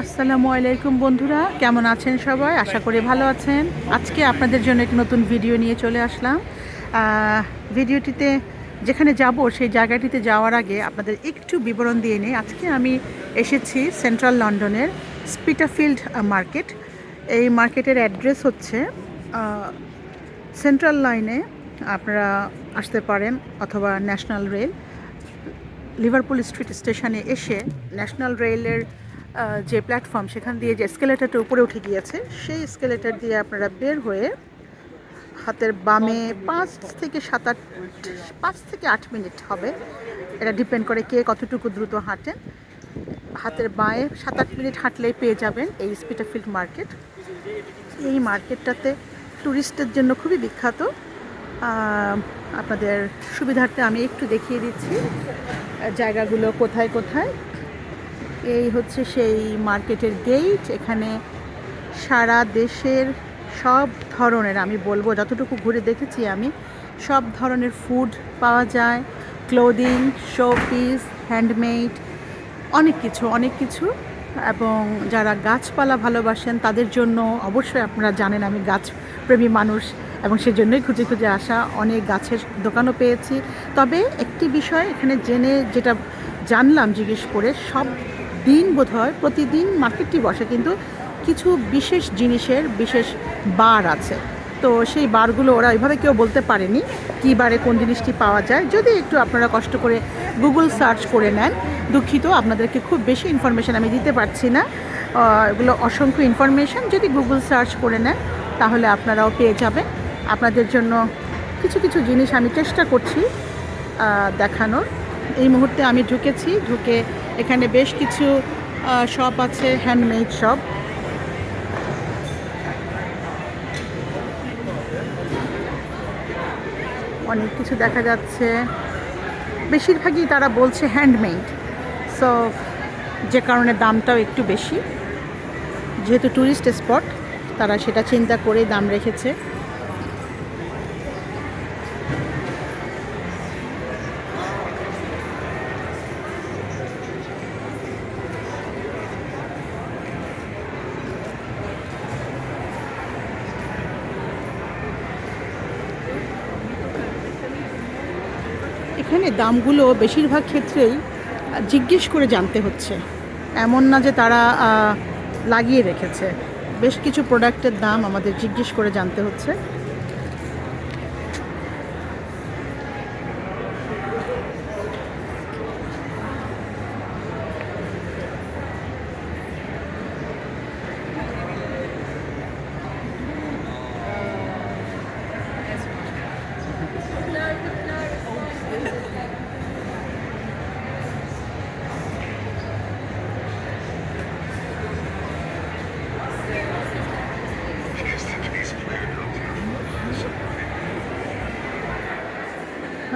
আসসালামু আলাইকুম বন্ধুরা, কেমন আছেন সবাই? আশা করি ভালো আছেন। আজকে আপনাদের জন্য একটি নতুন ভিডিও নিয়ে চলে আসলাম। ভিডিওটিতে যেখানে যাব, সেই জায়গাটিতে যাওয়ার আগে আপনাদের একটু বিবরণ দিয়ে নিই। আজকে আমি এসেছি সেন্ট্রাল লন্ডনের স্পিটাফিল্ড মার্কেট। এই মার্কেটের অ্যাড্রেস হচ্ছে সেন্ট্রাল লাইনে আপনারা আসতে পারেন অথবা ন্যাশনাল রেল। লিভারপুল স্ট্রিট স্টেশনে এসে ন্যাশনাল রেলের যে প্ল্যাটফর্ম সেখান দিয়ে যে স্কেলেটারটা উপরে উঠে গিয়েছে, সেই স্কেলেটার দিয়ে আপনারা বের হয়ে হাতের বামে পাঁচ থেকে সাত আট, পাঁচ থেকে আট মিনিট হবে। এটা ডিপেন্ড করে কে কতটুকু দ্রুত হাঁটেন। হাতের বাঁয়ে সাত আট মিনিট হাঁটলেই পেয়ে যাবেন এই স্পিটাফিল্ড মার্কেট এই মার্কেটটাতে ট্যুরিস্টের জন্য খুবই বিখ্যাত। আপনাদের সুবিধার্থে আমি একটু দেখিয়ে দিচ্ছি, জায়গাগুলো কোথায় কোথায়। এই হচ্ছে সেই মার্কেটের গেট এখানে সারা দেশের সব ধরনের, আমি বলব যতটুকু ঘুরে দেখেছি আমি, সব ধরনের ফুড পাওয়া যায় ক্লোদিং শো পিস হ্যান্ডমেড অনেক কিছু অনেক কিছু। এবং যারা গাছপালা ভালোবাসেন, তাদের জন্য অবশ্যই আপনারা জানেন আমি গাছপ্রেমী মানুষ এবং সেজন্যই খুঁজে খুঁজে আসা অনেক গাছের দোকানও পেয়েছি। তবে একটি বিষয় এখানে জেনে যেটা জানলাম জিজ্ঞেস করে, সব দিন বোধ হয় প্রতিদিন মার্কেটটি বসে, কিন্তু কিছু বিশেষ জিনিসের বিশেষ বার আছে। তো সেই বারগুলো ওরা ওইভাবে কেউ বলতে পারেনি কী বারে কোন জিনিসটি পাওয়া যায়। যদি একটু আপনারা কষ্ট করে গুগল সার্চ করে নেন, দুঃখিত, আপনাদেরকে খুব বেশি ইনফরমেশান আমি দিতে পারছি না। এগুলো অসংখ্য ইনফরমেশান যদি গুগল সার্চ করে নেন, তাহলে আপনারাও পেয়ে যাবেন। আপনাদের জন্য কিছু কিছু জিনিস আমি চেষ্টা করছি দেখানোর। এই মুহূর্তে আমি ঢুকেছি, ঢুকে এখানে বেশ কিছু শপ আছে হ্যান্ডমেড শপ অনেক কিছু দেখা যাচ্ছে। বেশিরভাগই তারা বলছে হ্যান্ডমেড সো যে কারণে দামটাও একটু বেশি। যেহেতু ট্যুরিস্ট স্পট তারা সেটা চিন্তা করেই দাম রেখেছে। এখানে দামগুলো বেশিরভাগ ক্ষেত্রেই জিজ্ঞেস করে জানতে হচ্ছে। এমন না যে তারা লাগিয়ে রেখেছে। বেশ কিছু প্রোডাক্টের দাম আমাদের জিজ্ঞেস করে জানতে হচ্ছে।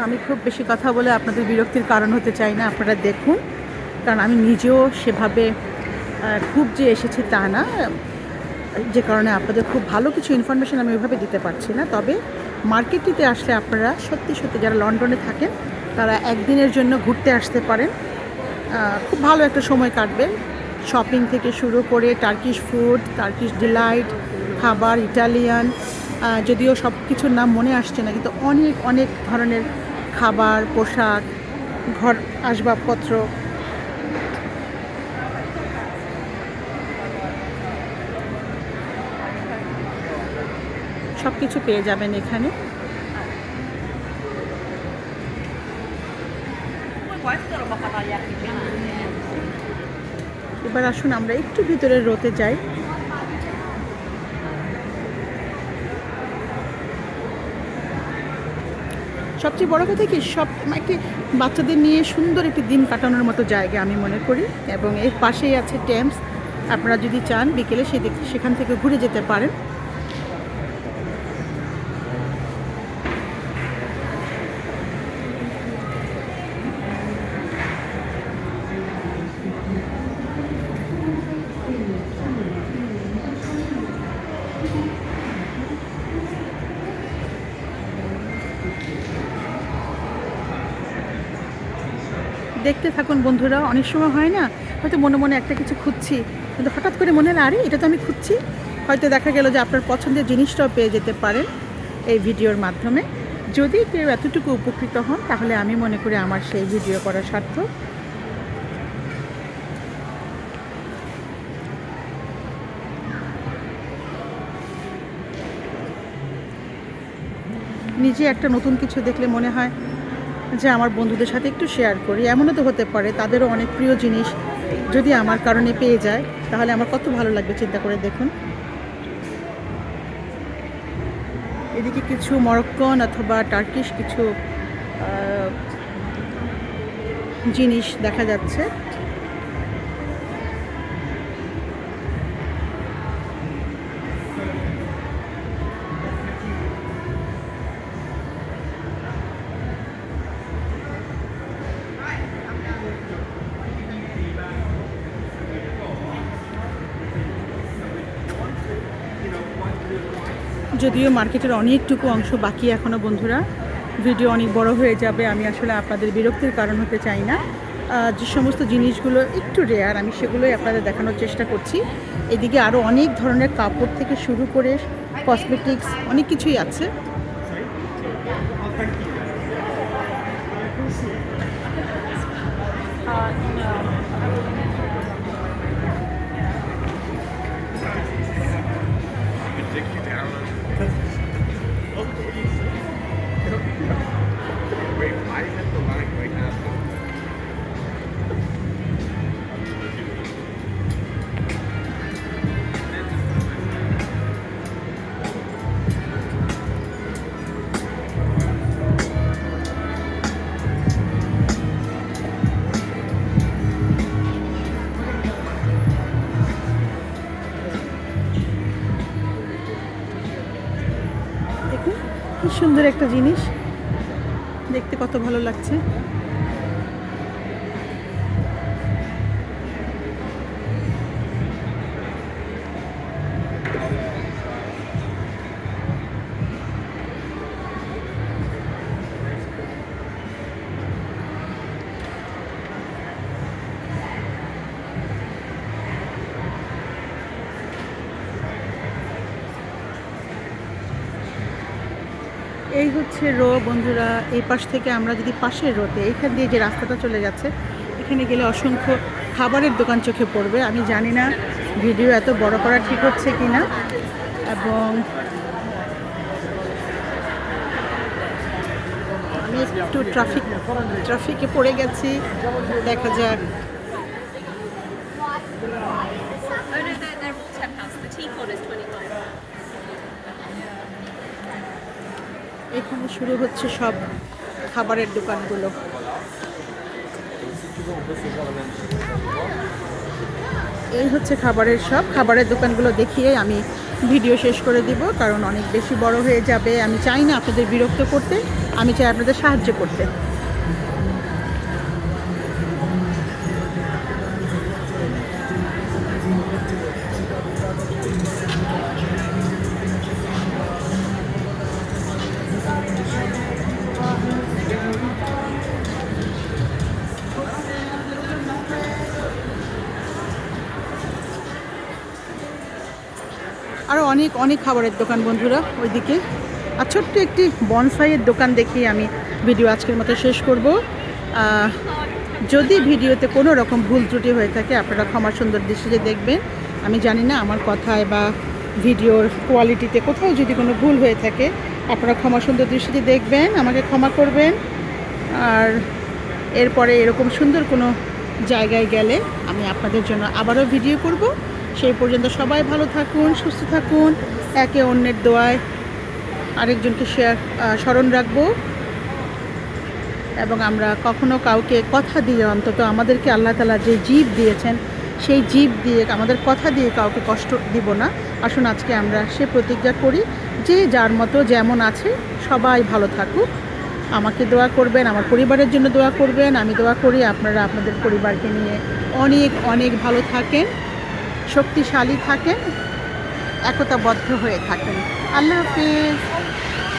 আমি খুব বেশি কথা বলে আপনাদের বিরক্তির কারণ হতে চাই না, আপনারা দেখুন। কারণ আমি নিজেও সেভাবে খুব যে এসেছি তা না, যে কারণে আপনাদের খুব ভালো কিছু ইনফরমেশন আমি ওইভাবে দিতে পারছি না। তবে মার্কেটটিতে আসলে আপনারা সত্যি সত্যি যারা লন্ডনে থাকেন, তারা একদিনের জন্য ঘুরতে আসতে পারেন। খুব ভালো একটা সময় কাটবে শপিং থেকে শুরু করে টার্কিশ ফুড টার্কিশ ডিলাইট খাবার ইটালিয়ান যদিও সব কিছুর নাম মনে আসছে না, কিন্তু অনেক অনেক ধরনের খাবার, পোশাক, ঘর, আসবাবপত্র। সব কিছু পেয়ে যাবেন এখানে। এবার আসুন, আমরা একটু ভিতরে রোতে যাই। সবচেয়ে বড় কথা কি, সব একটি বাচ্চাদের নিয়ে সুন্দর একটি দিন কাটানোর মতো জায়গা আমি মনে করি। এবং এর পাশেই আছে ট্যাম্পস আপনারা যদি চান বিকেলে সেদিক সেখান থেকে ঘুরে যেতে পারেন। দেখতে থাকুন বন্ধুরা অনেক সময় হয় না, হয়তো মনে মনে একটা কিছু খুঁজছি, কিন্তু হঠাৎ করে মনে হলো, আরে, এটা তো আমি খুঁজছি। হয়তো দেখা গেল যে আপনার পছন্দের জিনিসটাও পেয়ে যেতে পারেন এই ভিডিওর মাধ্যমে। যদি কেউ এতটুকু উপকৃত হন, তাহলে আমি মনে করি আমার সেই ভিডিও করা সার্থক। নিজে একটা নতুন কিছু দেখলে মনে হয় যে আমার বন্ধুদের সাথে একটু শেয়ার করি। এমনও তো হতে পারে তাদেরও অনেক প্রিয় জিনিস যদি আমার কারণে পেয়ে যায়, তাহলে আমার কত ভালো লাগবে চিন্তা করে দেখুন। এদিকে কিছু মরক্কন অথবা টার্কিশ কিছু জিনিস দেখা যাচ্ছে। যদিও মার্কেটের অনেকটুকু অংশ বাকি এখনও বন্ধুরা। ভিডিও অনেক বড় হয়ে যাবে, আমি আসলে আপনাদের বিরক্তির কারণ হতে চাই না। যে সমস্ত জিনিসগুলো একটু রেয়ার আমি সেগুলোই আপনাদের দেখানোর চেষ্টা করছি। এদিকে আরও অনেক ধরনের কাপড় থেকে শুরু করে কসমেটিক্স অনেক কিছুই আছে। সুন্দর একটা জিনিস। দেখতে কত ভালো লাগছে। হচ্ছে রো, বন্ধুরা, এই পাশ থেকে আমরা যদি পাশের রোতে এইখান দিয়ে যে রাস্তাটা চলে যাচ্ছে, এখানে গেলে অসংখ্য খাবারের দোকান চোখে পড়বে। আমি জানি না ভিডিও এত বড় করা ঠিক হচ্ছে কি না এবং আমি একটু ট্রাফিক, ট্রাফিকে পড়ে গেছি। দেখা যাক। এখানে শুরু হচ্ছে সব খাবারের দোকানগুলো। এই হচ্ছে খাবারের সব। খাবারের দোকানগুলো দেখিয়ে আমি ভিডিও শেষ করে দিব, কারণ অনেক বেশি বড় হয়ে যাবে। আমি চাই না আপনাদের বিরক্ত করতে, আমি চাই আপনাদের সাহায্য করতে। আরও অনেক অনেক খাবারের দোকান বন্ধুরা ওইদিকে। আর ছোট্ট একটি বনসাইয়ের দোকান দেখিয়ে আমি ভিডিও আজকের মতো শেষ করব। যদি ভিডিওতে কোনো রকম ভুল ত্রুটি হয়ে থাকে, আপনারা ক্ষমা সুন্দর দৃষ্টিতে দেখবেন। আমি জানি না আমার কথায় বা ভিডিওর কোয়ালিটিতে কোথাও যদি কোনো ভুল হয়ে থাকে, আপনারা ক্ষমা সুন্দর দৃষ্টিতে দেখবেন, আমাকে ক্ষমা করবেন। আর এরপরে এরকম সুন্দর কোনো জায়গায় গেলে আমি আপনাদের জন্য আবারও ভিডিও করব। সেই পর্যন্ত সবাই ভালো থাকুন, সুস্থ থাকুন, একে অন্যের দোয়ায় আরেকজনকে শেয়ার স্মরণ রাখব। এবং আমরা কখনো কাউকে কথা দিয়ে অন্তত আমাদেরকে আল্লাহ তালা যে জীব দিয়েছেন, সেই জীব দিয়ে আমাদের কথা দিয়ে কাউকে কষ্ট দিব না। আসুন আজকে আমরা সে প্রতিজ্ঞা করি, যে যার মতো যেমন আছে সবাই ভালো থাকুক। আমাকে দোয়া করবেন, আমার পরিবারের জন্য দোয়া করবেন। আমি দোয়া করি আপনারা আপনাদের পরিবারকে নিয়ে অনেক অনেক ভালো থাকেন। শক্তিশালী থাকেন একতাবদ্ধ হয়ে থাকেন। আল্লাহ হাফিজ।